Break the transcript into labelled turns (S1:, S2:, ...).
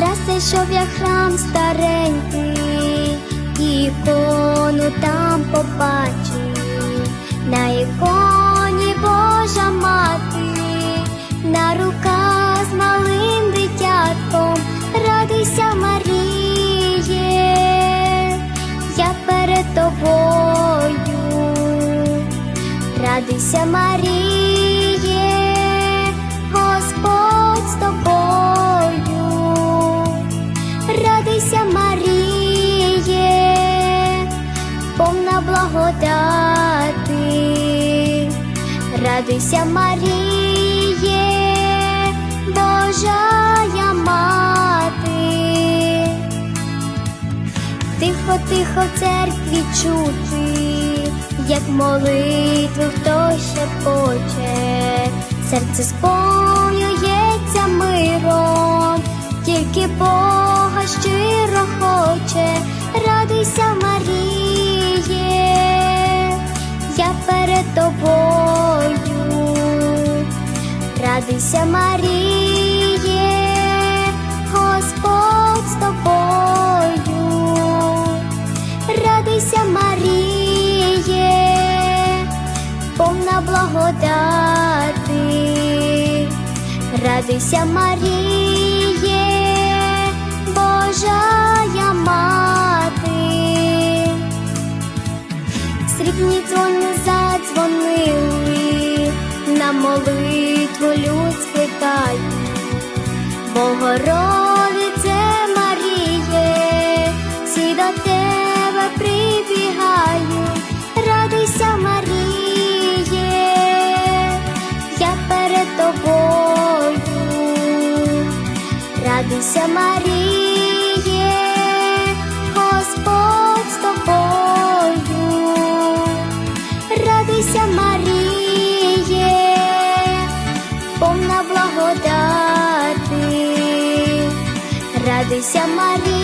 S1: Здрасте, щоб я храм старенький, ікону там побачив, на іконі Божа мати, на руках з малим дитятком, радуйся, Маріє, я перед тобою, радуйся, Маріє, радуйся, Маріє, Божая мати. Тихо, тихо в церкві чути, як молитву хтось шепоче, серце сповнюється миром, тільки Бога щиро хоче, радуйся, Маріє, я перед тобою, радуйся, Маріє, Господь з тобою, радуйся, Маріє, повна благодати, радуйся, Маріє, Божая мати. Срібні дзвони задзвонили, на молитву люд скликає. Богородице Маріє, всі до тебе прибігаю, радуйся, Маріє, я перед тобою, радуйся, Маріє, радуйся, Марія.